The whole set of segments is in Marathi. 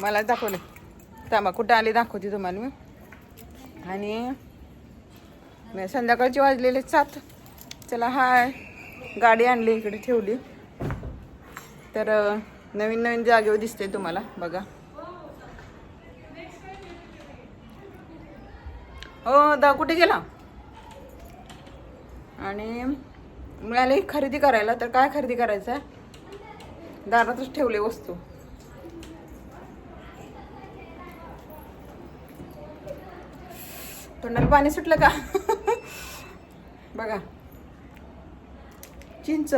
मला दाखवले. थांबा कुठं आले दाखवते तुम्हाला मी. आणि संध्याकाळची वाजलेले सात. चला हाय. गाडी आणली इकडे ठेवली. तर नवीन नवीन जागेवर दिसते तुम्हाला बघा. हो दा कुठे गेला? आणि मिळाले खरेदी करायला तर काय खरेदी करायचं आहे दारातच ठेवले वस्तू. तोंडाला पाणी सुटलं का? बघा. चिंच.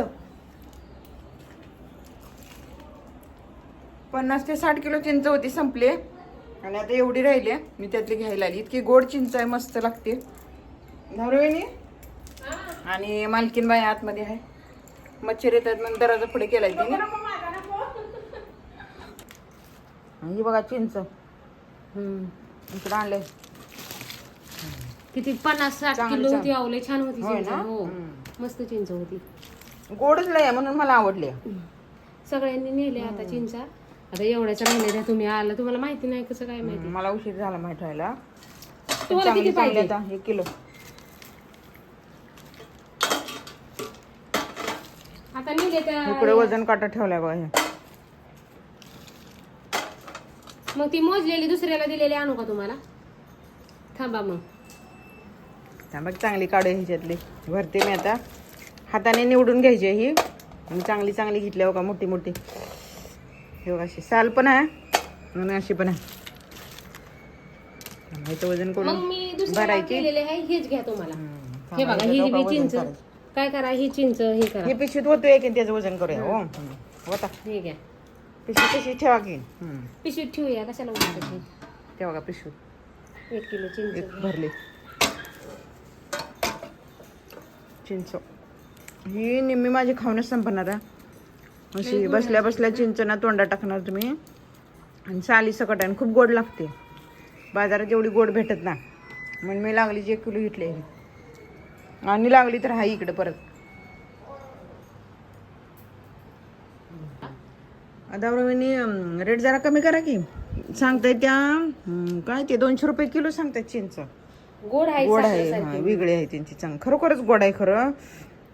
पन्नास ते साठ किलो चिंच होती संपली. आणि आता एवढी राहिली आहे. मी त्यातली घ्यायला आली. इतकी गोड चिंच आहे मस्त लागते. नवरवेणी? आणि मालकीन बाई आतमध्ये आहे. मच्छर येतात मग दराजा पुढे केलाय तिने. आणि ही बघा चिंच. इकडं आणलंय. किती? पन्नास साठ चांगली, किलो होती चांगली. आवले. छान होती होय चिंच ना? हो. हम्म. मस्त चिंच होती. गोडच लय आहे म्हणून मला आवडले. सगळ्यांनी नेले आता चिंचा. आता एवढ्याच राहिले त्या तुम्ही आला. तुम्हाला माहिती नाही कसं काय माहिती? मला उशीर झाला माहीत व्हायला. तुम्हाला किती चांगली पाहिजे? आता एक किलो. आता नेले त्या इकडे वजन काटा ठेवलाय बघा हे. मग ती मोजलेली दुसऱ्याला दिलेली आणू का तुम्हाला? थांबा मग. त्यामुळे चांगली काढू ह्याच्यातली. भरते मी आता. हाताने निवडून घ्यायची आहे ही. आणि चांगली चांगली घेतली हो का मोठी मोठी. हे बघा अशी साल पण आहे आणि अशी पण आहे. वजन मग करून मी भरायची? दिलेले आहे हेच घ्या तुम्हाला. हे बघा ही चिंच. काय करा ही चिंच हे करा. पिशवीत होतोय की त्याचं वजन करूया? हो. होता. हे घ्या. पिशवी ठेवा की. हम्म. पिशवीत ठेवूया कशाला ते बघा पिशवीत? एक किलो चिंच. एक भरले. चिंच. ही निम्मी माझी खाऊनच संपणार आहे. अशी बसल्या बसल्या चिंच ना तोंडात टाकणार तुम्ही. आणि साली सकट आहे आणि खूप गोड लागते. बाजारात एवढी गोड भेटत ना म्हणून मी लागली जी एक किलो घेतली आणि लागली तर हा इकडे परत. बरोबर रेट जरा कमी करा की. सांगताय त्या काय ते दोनशे रुपये किलो सांगतायत चिंच. गोड आहे गोड आहे साखरेसारखी. हा, वेगळी आहे त्यांची चांग. खरोखरच गोड आहे खरं.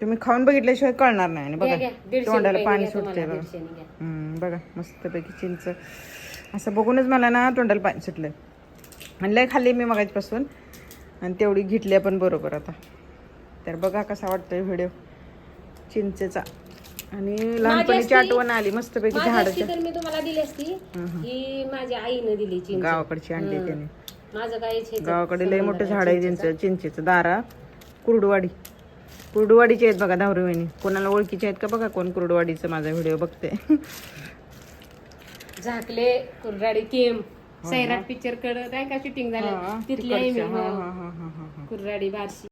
तुम्ही खाऊन बघितल्याशिवाय कळणार नाही. आणि घ्या, बघा घ्या. दीडशे तोंडाला रुपयाने पाणी घ्या सुटते तुम्हाला, बघा. दीडशेने घ्या. हम्म, बघा मस्तपैकी चिंच. असं बघूनच मला ना तोंडाला पाणी सुटलंय. आणि लय खाल्ली मी मगाचपासून. आणि तेवढी घेतली आपण बरोबर आता. तर बघा कसा वाटतोय व्हिडिओ. चिंचेचा. आणि लहानपणीची असती- आठवण आली माझी असती झाडाच्या. तर मी तुम्हाला दिली असती. ही माझ्या आईनं दिली चिंच. गावाकडची आणली. त्याने. माझं काय गावाकडे लय मोठं झाड आहे चिंच चिंचेचं दारा कुर्डवाडी. कुर्डवाडीचे आहेत बघा दहावी वहिनी कोणाला ओळखीचे आहेत का बघा कोण कुर्डवाडीचं? माझा व्हिडिओ बघते. झाकले कुर्राडी केम. सैराट पिक्चरकडे नाही का शूटिंग हा, झालं तिथली आहे मी तिकडच्या. हा, हो. हा, हा, हा, हा, हा. कुर्राडी बारशी.